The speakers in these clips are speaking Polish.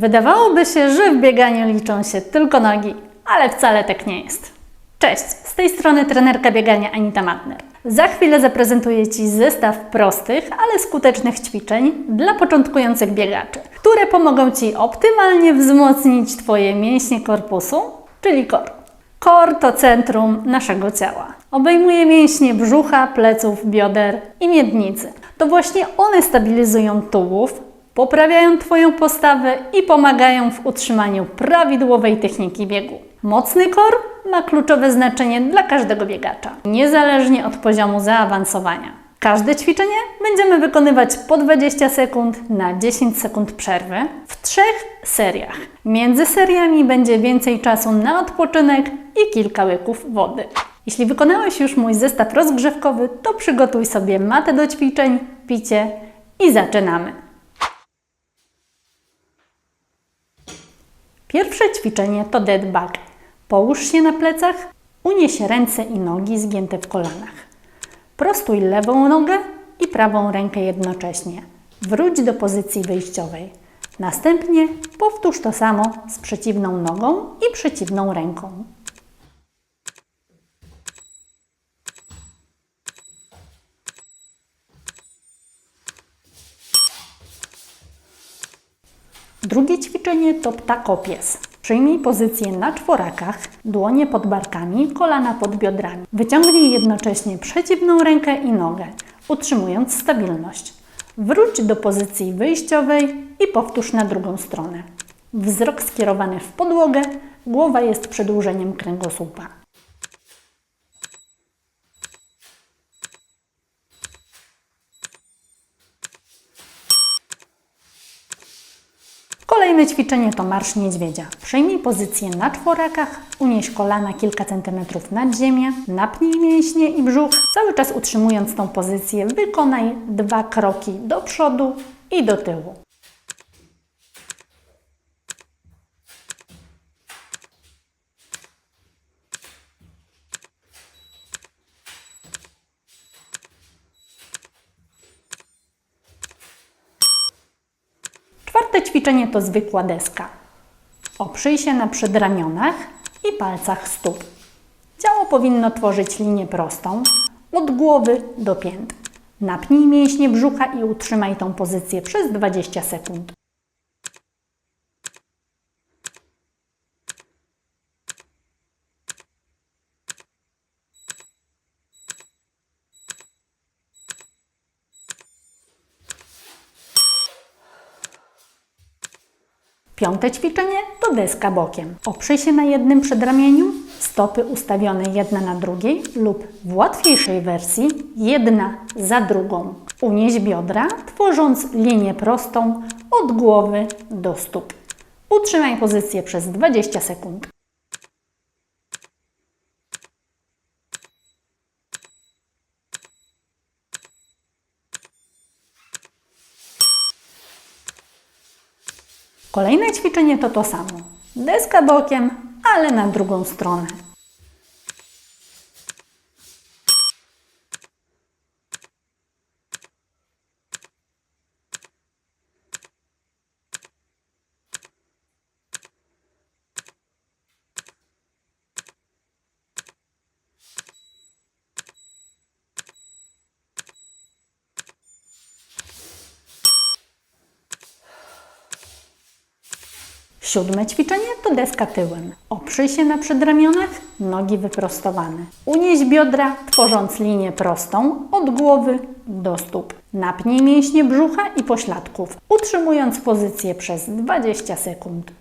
Wydawałoby się, że w bieganiu liczą się tylko nogi, ale wcale tak nie jest. Cześć, z tej strony trenerka biegania Anita Matner. Za chwilę zaprezentuję Ci zestaw prostych, ale skutecznych ćwiczeń dla początkujących biegaczy, które pomogą Ci optymalnie wzmocnić Twoje mięśnie korpusu, czyli core. Core to centrum naszego ciała. Obejmuje mięśnie brzucha, pleców, bioder i miednicy. To właśnie one stabilizują tułów, poprawiają Twoją postawę i pomagają w utrzymaniu prawidłowej techniki biegu. Mocny kor ma kluczowe znaczenie dla każdego biegacza, niezależnie od poziomu zaawansowania. Każde ćwiczenie będziemy wykonywać po 20 sekund na 10 sekund przerwy w trzech seriach. Między seriami będzie więcej czasu na odpoczynek i kilka łyków wody. Jeśli wykonałeś już mój zestaw rozgrzewkowy, to przygotuj sobie matę do ćwiczeń, picie i zaczynamy. Pierwsze ćwiczenie to dead bug. Połóż się na plecach, unieś ręce i nogi zgięte w kolanach. Prostuj lewą nogę i prawą rękę jednocześnie. Wróć do pozycji wyjściowej. Następnie powtórz to samo z przeciwną nogą i przeciwną ręką. Drugie ćwiczenie to ptakopies. Przyjmij pozycję na czworakach, dłonie pod barkami, kolana pod biodrami. Wyciągnij jednocześnie przeciwną rękę i nogę, utrzymując stabilność. Wróć do pozycji wyjściowej i powtórz na drugą stronę. Wzrok skierowany w podłogę, głowa jest przedłużeniem kręgosłupa. Kolejne ćwiczenie to marsz niedźwiedzia. Przejmij pozycję na czworakach, unieś kolana kilka centymetrów nad ziemię, napnij mięśnie i brzuch. Cały czas utrzymując tą pozycję, wykonaj dwa kroki do przodu i do tyłu. Ćwiczenie to zwykła deska. Oprzyj się na przedramionach i palcach stóp. Ciało powinno tworzyć linię prostą od głowy do pięt. Napnij mięśnie brzucha i utrzymaj tą pozycję przez 20 sekund. Piąte ćwiczenie to deska bokiem. Oprzyj się na jednym przedramieniu, stopy ustawione jedna na drugiej lub w łatwiejszej wersji jedna za drugą. Unieś biodra, tworząc linię prostą od głowy do stóp. Utrzymaj pozycję przez 20 sekund. Kolejne ćwiczenie to to samo. Deska bokiem, ale na drugą stronę. Siódme ćwiczenie to deska tyłem. Oprzyj się na przedramionach, nogi wyprostowane. Unieś biodra, tworząc linię prostą od głowy do stóp. Napnij mięśnie brzucha i pośladków, utrzymując pozycję przez 20 sekund.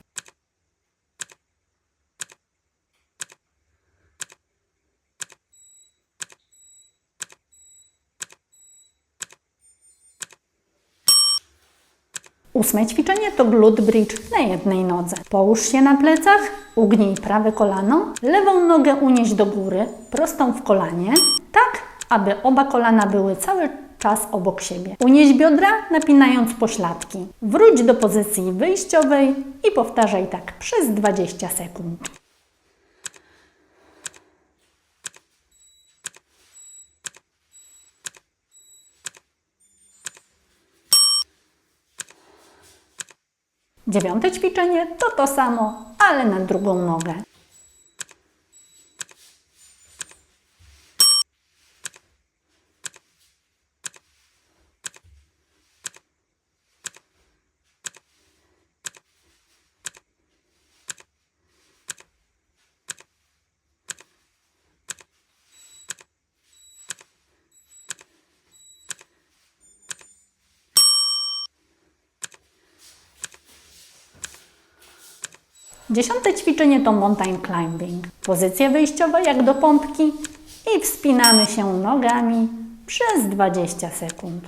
Ósme ćwiczenie to glute bridge na jednej nodze. Połóż się na plecach, ugnij prawe kolano, lewą nogę unieś do góry, prostą w kolanie, tak aby oba kolana były cały czas obok siebie. Unieś biodra, napinając pośladki. Wróć do pozycji wyjściowej i powtarzaj tak przez 20 sekund. Dziewiąte ćwiczenie to to samo, ale na drugą nogę. Dziesiąte ćwiczenie to mountain climbing. Pozycja wyjściowa jak do pompki i wspinamy się nogami przez 20 sekund.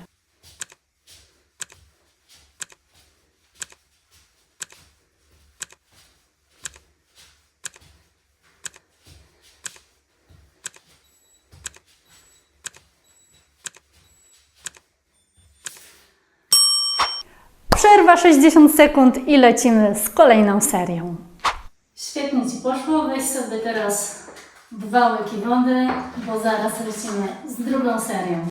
Przerwa 60 sekund i lecimy z kolejną serią. Świetnie Ci poszło. Weź sobie teraz dwa łyki wody, bo zaraz lecimy z drugą serią.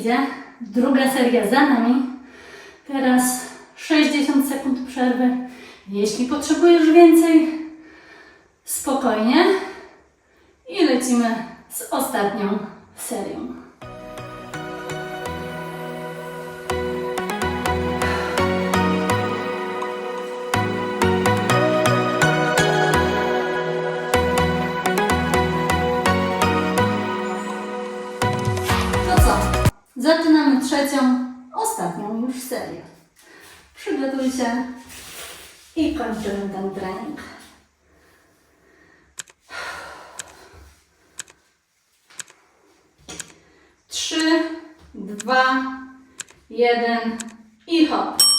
Idzie. Druga seria za nami. Teraz 60 sekund przerwy. Jeśli potrzebujesz więcej, spokojnie. I lecimy z ostatnią serią. Trzecią, ostatnią już serię. Przygotuj się i kończymy ten trening. Trzy, dwa, jeden i hop.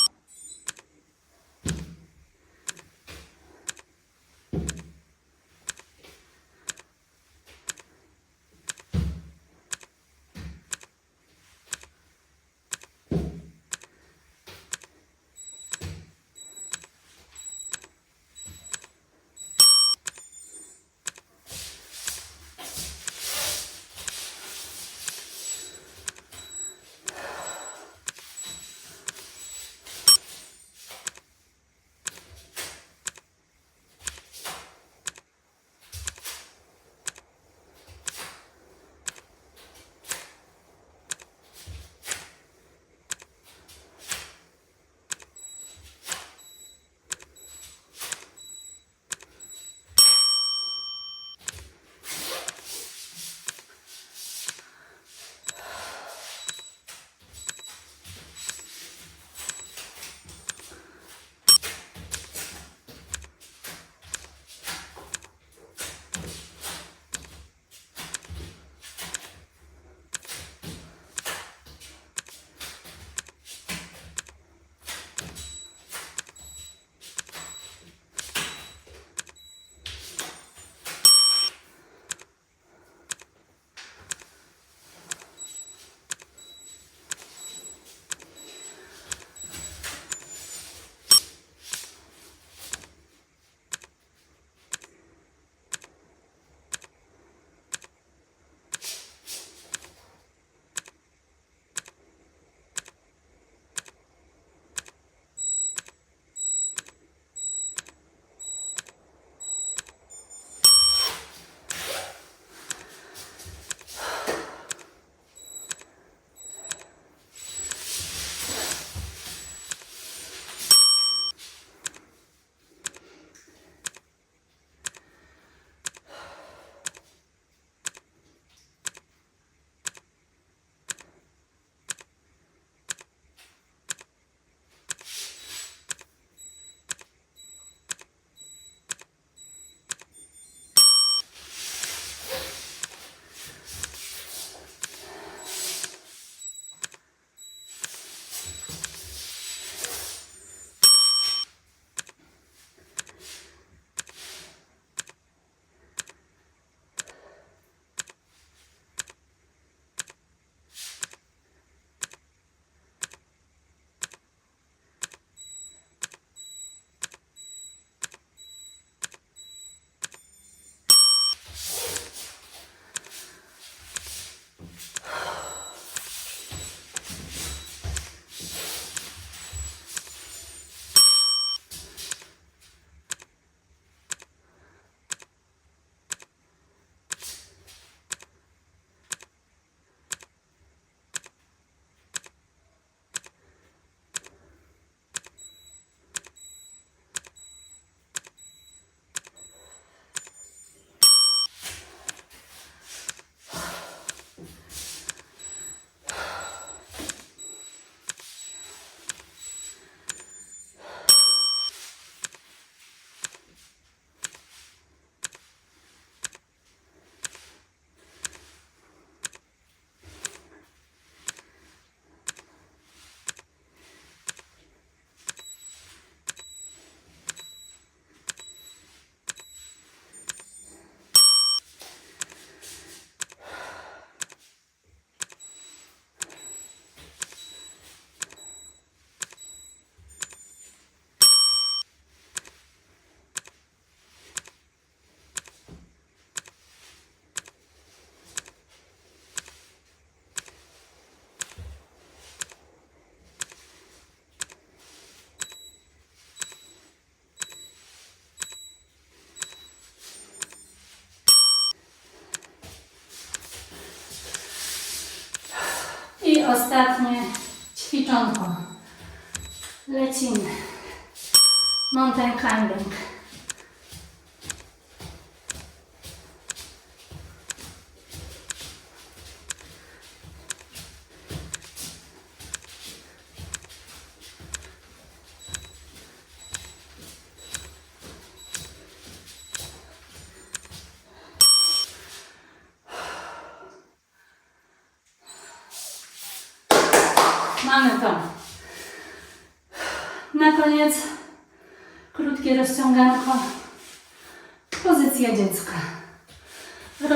Ostatnie ćwiczonko. Lecimy. Mountain climbing.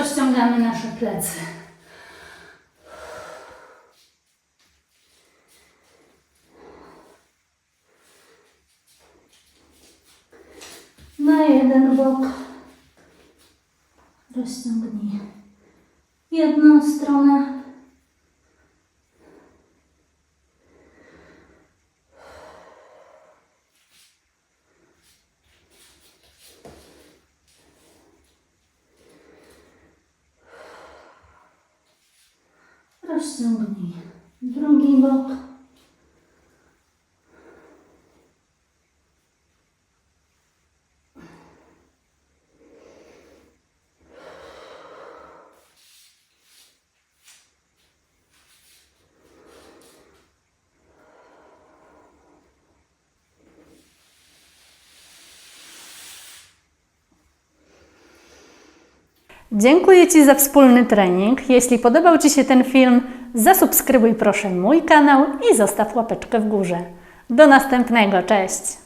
Rozciągamy nasze plecy. Na jeden bok rozciągnij jedną stronę. Rozciągnij drugi bok. Dziękuję Ci za wspólny trening. Jeśli podobał Ci się ten film, zasubskrybuj proszę mój kanał i zostaw łapeczkę w górze. Do następnego, cześć!